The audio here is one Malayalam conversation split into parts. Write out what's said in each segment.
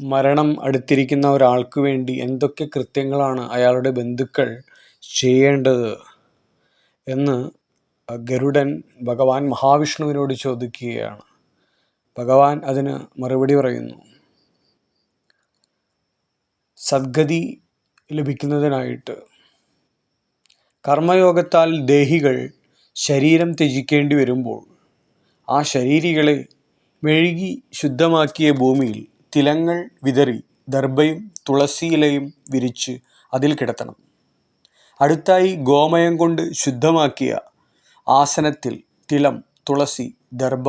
മരണം അടുത്തിരിക്കുന്ന ഒരാൾക്ക് വേണ്ടി എന്തൊക്കെ കൃത്യങ്ങളാണ് അയാളുടെ ബന്ധുക്കൾ ചെയ്യേണ്ടത് എന്ന് ഗരുഡൻ ഭഗവാൻ മഹാവിഷ്ണുവിനോട് ചോദിക്കുകയാണ്. ഭഗവാൻ അതിന് മറുപടി പറയുന്നു സദ്ഗതി ലഭിക്കുന്നതിനായിട്ട് കർമ്മയോഗത്താൽ ദേഹികൾ ശരീരം ത്യജിക്കേണ്ടി വരുമ്പോൾ ആ ശരീരികളെ മെഴുകി ശുദ്ധമാക്കിയ ഭൂമിയിൽ തിലങ്ങൾ വിതറി ദർഭയും തുളസിയിലയും വിരിച്ച് അതിൽ കിടത്തണം. അടുത്തായി ഗോമയം കൊണ്ട് ശുദ്ധമാക്കിയ ആസനത്തിൽ തിലം തുളസി ദർഭ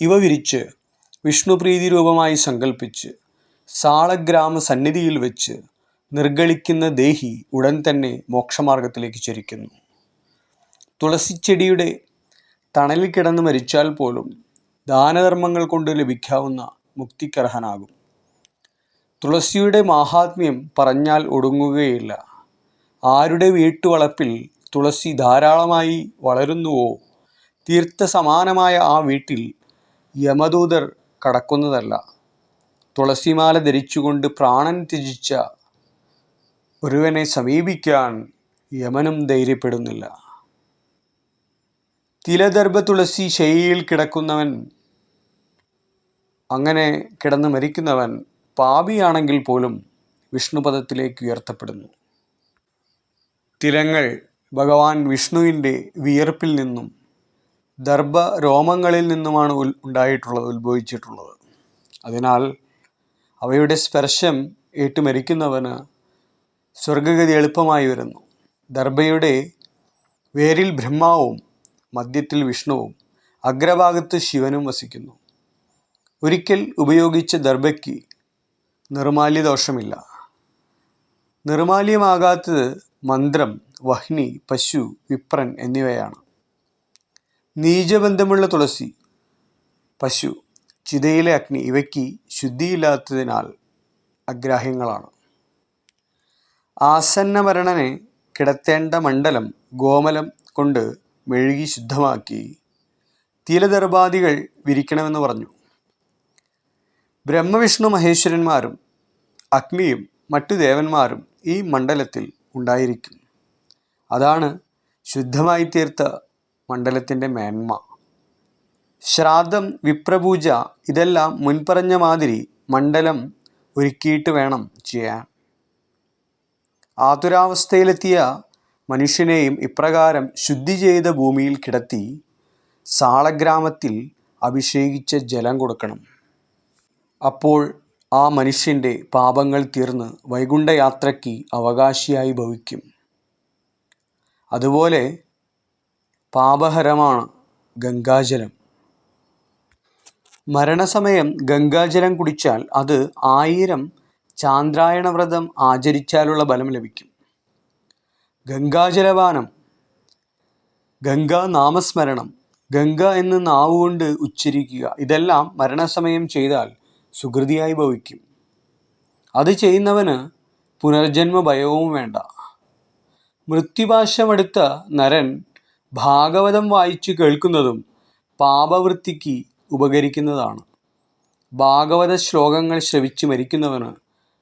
ഇവ വിരിച്ച് വിഷ്ണുപ്രീതി രൂപമായി സങ്കല്പിച്ച് സാളഗ്രാമ സന്നിധിയിൽ വെച്ച് നിർഗളിക്കുന്ന ദേഹി ഉടൻ തന്നെ മോക്ഷമാർഗത്തിലേക്ക് ചരിക്കുന്നു. തുളസിച്ചെടിയുടെ തണലിൽ കിടന്ന് മരിച്ചാൽ പോലും ദാനധർമ്മങ്ങൾ കൊണ്ട് ലഭിക്കാവുന്ന മുക്തിക്കർഹനാകും. തുളസിയുടെ മാഹാത്മ്യം പറഞ്ഞാൽ ഒടുങ്ങുകയില്ല. ആരുടെ വീട്ടുവളപ്പിൽ തുളസി ധാരാളമായി വളരുന്നുവോ? തീർത്ഥ സമാനമായ ആ വീട്ടിൽ യമദൂതർ കടക്കുന്നതല്ല. തുളസിമാല ധരിച്ചുകൊണ്ട് പ്രാണൻ ത്യജിച്ച ഒരുവനെ സമീപിക്കാൻ യമനും ധൈര്യപ്പെടുന്നില്ല. തിലദർഭ തുളസി ശൈലിയിൽ കിടക്കുന്നവൻ അങ്ങനെ കിടന്ന് മരിക്കുന്നവൻ പാപിയാണെങ്കിൽ പോലും വിഷ്ണുപദത്തിലേക്ക് ഉയർത്തപ്പെടുന്നു. തിലങ്ങൾ ഭഗവാൻ വിഷ്ണുവിന്റെ വിയർപ്പിൽ നിന്നും ദർഭ രോമങ്ങളിൽ നിന്നുമാണ് ഉൽ ഉണ്ടായിട്ടുള്ളത് ഉത്ഭവിച്ചിട്ടുള്ളത്. അതിനാൽ അവയുടെ സ്പർശം ഏറ്റു മരിക്കുന്നവന് സ്വർഗഗതി എളുപ്പമായി വരുന്നു. ദർഭയുടെ വേരിൽ ബ്രഹ്മാവും മധ്യത്തിൽ വിഷ്ണുവും അഗ്രഭാഗത്ത് ശിവനും വസിക്കുന്നു. ഒരിക്കൽ ഉപയോഗിച്ച ദർഭയ്ക്ക് നിർമാല്യദോഷമില്ല. നിർമാല്യമാകാത്തത് മന്ത്രം വഹ്നി പശു വിപ്രൻ എന്നിവയാണ്. നീചബന്ധമുള്ള തുളസി പശു ചിതയിലെ അഗ്നി ഇവയ്ക്ക് ശുദ്ധിയില്ലാത്തതിനാൽ അഗ്രാഹ്യങ്ങളാണ്. ആസന്നമരണനെ കിടത്തേണ്ട മണ്ഡലം ഗോമലം കൊണ്ട് മെഴുകി ശുദ്ധമാക്കി തിലദർഭാദികൾ വിരിക്കണമെന്ന് പറഞ്ഞു. ബ്രഹ്മവിഷ്ണു മഹേശ്വരന്മാരും അഗ്നിയും മറ്റു ദേവന്മാരും ഈ മണ്ഡലത്തിൽ ഉണ്ടായിരിക്കും. അതാണ് ശുദ്ധമായി തീർത്ത മണ്ഡലത്തിന്റെ മേന്മ. ശ്രാദ്ധം വിപ്രപൂജ ഇതെല്ലാം മുൻപറഞ്ഞ മാതിരി മണ്ഡലം ഒരുക്കിയിട്ട് വേണം ചെയ്യാൻ. ആതുരാവസ്ഥയിലെത്തിയ മനുഷ്യനെയും ഇപ്രകാരം ശുദ്ധി ചെയ്ത ഭൂമിയിൽ കിടത്തി സാളഗ്രാമത്തിൽ അഭിഷേകിച്ച ജലം കൊടുക്കണം. അപ്പോൾ ആ മനുഷ്യന്റെ പാപങ്ങൾ തീർന്ന് വൈകുണ്ഠയാത്രയ്ക്ക് അവകാശിയായി ഭവിക്കും. അതുപോലെ പാപഹരമാണ് ഗംഗാജലം. മരണസമയം ഗംഗാജലം കുടിച്ചാൽ അത് ആയിരം ചാന്ദ്രായണ വ്രതം ആചരിച്ചാലുള്ള ബലം ലഭിക്കും. ഗംഗാജലപാനം ഗംഗാ നാമസ്മരണം ഗംഗ എന്ന് നാവുകൊണ്ട് ഉച്ചരിക്കുക ഇതെല്ലാം മരണസമയം ചെയ്താൽ സുകൃതിയായി ഭവിക്കും. അത് ചെയ്യുന്നവന് പുനർജന്മ ഭയവും വേണ്ട. മൃത്യുഭാഷമെടുത്ത നരൻ ഭാഗവതം വായിച്ചു കേൾക്കുന്നതും പാപവൃത്തിക്ക് ഉപകരിക്കുന്നതാണ്. ഭാഗവത ശ്ലോകങ്ങൾ ശ്രവിച്ച് മരിക്കുന്നവന്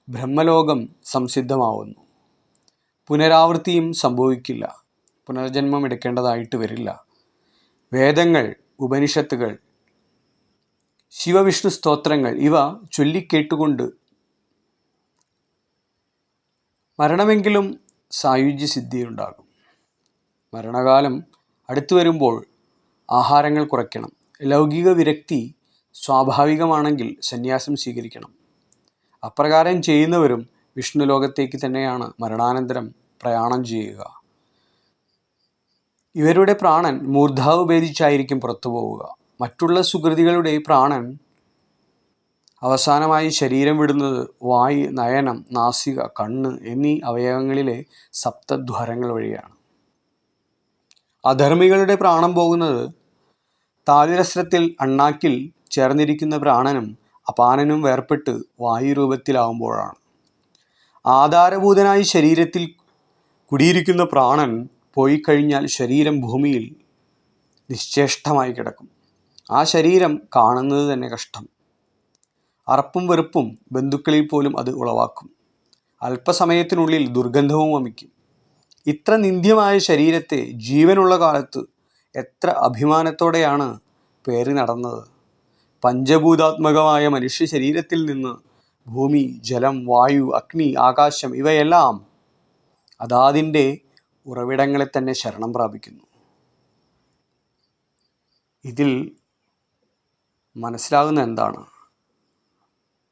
ബ്രഹ്മലോകം സംസിദ്ധമാവുന്നു. പുനരാവൃത്തിയും സംഭവിക്കില്ല. പുനർജന്മം എടുക്കേണ്ടതായിട്ട് വരില്ല. വേദങ്ങൾ ഉപനിഷത്തുകൾ ശിവവിഷ്ണു സ്തോത്രങ്ങൾ ഇവ ചൊല്ലിക്കേട്ടുകൊണ്ട് മരണമെങ്കിലും സായുജ്യ സിദ്ധിയുണ്ടാകും മരണകാലം അടുത്തു വരുമ്പോൾ ആഹാരങ്ങൾ കുറയ്ക്കണം. ലൗകിക വിരക്തി സ്വാഭാവികമാണെങ്കിൽ സന്യാസം സ്വീകരിക്കണം. അപ്രകാരം ചെയ്യുന്നവരും വിഷ്ണു ലോകത്തേക്ക് തന്നെയാണ് മരണാനന്തരം പ്രയാണം ചെയ്യുക. ഇവരുടെ പ്രാണൻ മൂർധാവ് ഭേദിച്ചായിരിക്കും പുറത്തു പോവുക. മറ്റുള്ള സുകൃതികളുടെ പ്രാണൻ അവസാനമായി ശരീരം വിടുന്നത് വായ് നയനം നാസിക കണ്ണ് എന്നീ അവയവങ്ങളിലെ സപ്തദ്വാരങ്ങൾ വഴിയാണ്. അധർമ്മികളുടെ പ്രാണം പോകുന്നത് താലിരസ്രത്തിൽ അണ്ണാക്കിൽ ചേർന്നിരിക്കുന്ന പ്രാണനും അപാനനും വേർപെട്ട് വായുരൂപത്തിലാവുമ്പോഴാണ്. ആധാരഭൂതനായി ശരീരത്തിൽ കുടിയിരിക്കുന്ന പ്രാണൻ പോയി കഴിഞ്ഞാൽ ശരീരം ഭൂമിയിൽ നിശ്ചേഷ്ടമായി കിടക്കും. ആ ശരീരം കാണുന്നത് തന്നെ കഷ്ടം. അറപ്പും വെറുപ്പും ബന്ധുക്കളിൽ പോലും അത് ഉളവാക്കും. അല്പസമയത്തിനുള്ളിൽ ദുർഗന്ധവും വമിക്കും. ഇത്ര നിന്ദ്യമായ ശരീരത്തെ ജീവനുള്ള കാലത്ത് എത്ര അഭിമാനത്തോടെയാണ് പേറി നടന്നത്. പഞ്ചഭൂതാത്മകമായ മനുഷ്യ ശരീരത്തിൽ നിന്ന് ഭൂമി ജലം വായു അഗ്നി ആകാശം ഇവയെല്ലാം അതാതിന്റെ ഉറവിടങ്ങളെ തന്നെ ശരണം പ്രാപിക്കുന്നു. ഇതിൽ മനസ്സിലാകുന്ന എന്താണ്?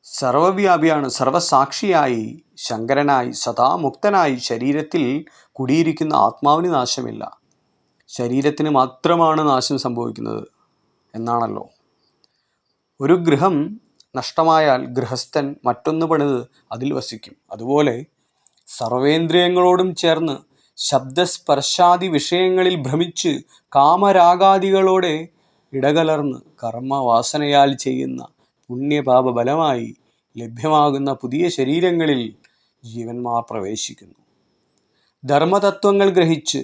സർവവ്യാപിയാണ് സർവസാക്ഷിയായി ശങ്കരനായി സദാ മുക്തനായി ശരീരത്തിൽ കുടിയിരിക്കുന്ന ആത്മാവിന് നാശമില്ല. ശരീരത്തിന് മാത്രമാണ് നാശം സംഭവിക്കുന്നത് എന്നാണല്ലോ. ഒരു ഗൃഹം നഷ്ടമായാൽ ഗൃഹസ്ഥൻ മറ്റൊന്ന് പണിത് അതിൽ വസിക്കും. അതുപോലെ സർവേന്ദ്രിയങ്ങളോടും ചേർന്ന് ശബ്ദസ്പർശാദി വിഷയങ്ങളിൽ ഭ്രമിച്ച് കാമരാഗാദികളോടെ ഇടകലർന്ന് കർമ്മവാസനയാൽ ചെയ്യുന്ന പുണ്യപാപ ബലമായി ലഭ്യമാകുന്ന പുതിയ ശരീരങ്ങളിൽ ജീവന്മാർ പ്രവേശിക്കുന്നു. ധർമ്മതത്വങ്ങൾ ഗ്രഹിച്ച്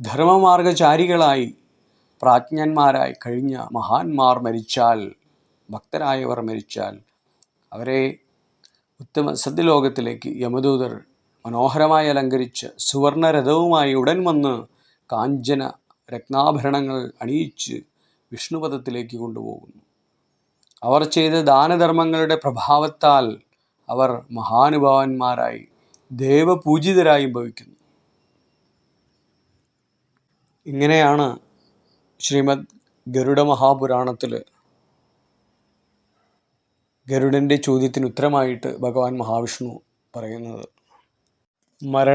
ധർമ്മമാർഗചാരികളായി പ്രാജ്ഞന്മാരായി കഴിഞ്ഞ മഹാന്മാർ മരിച്ചാൽ ഭക്തരായവർ മരിച്ചാൽ അവരെ ഉത്തമ സത്യലോകത്തിലേക്ക് യമദൂതർ മനോഹരമായി അലങ്കരിച്ച് സുവർണരഥവുമായി ഉടൻ വന്ന് കാഞ്ചന രത്നാഭരണങ്ങൾ അണിയിച്ച് വിഷ്ണുപദത്തിലേക്ക് കൊണ്ടുപോകുന്നു. അവർ ചെയ്ത ദാനധർമ്മങ്ങളുടെ പ്രഭാവത്താൽ അവർ മഹാനുഭാവന്മാരായി ദേവപൂജിതരായും ഭവിക്കുന്നു. ഇങ്ങനെയാണ് ശ്രീമദ് ഗരുഡ മഹാപുരാണത്തിൽ ഗരുഡന്റെ ചോദ്യത്തിന് ഉത്തരമായിട്ട് ഭഗവാൻ മഹാവിഷ്ണു പറയുന്നത്. മരണ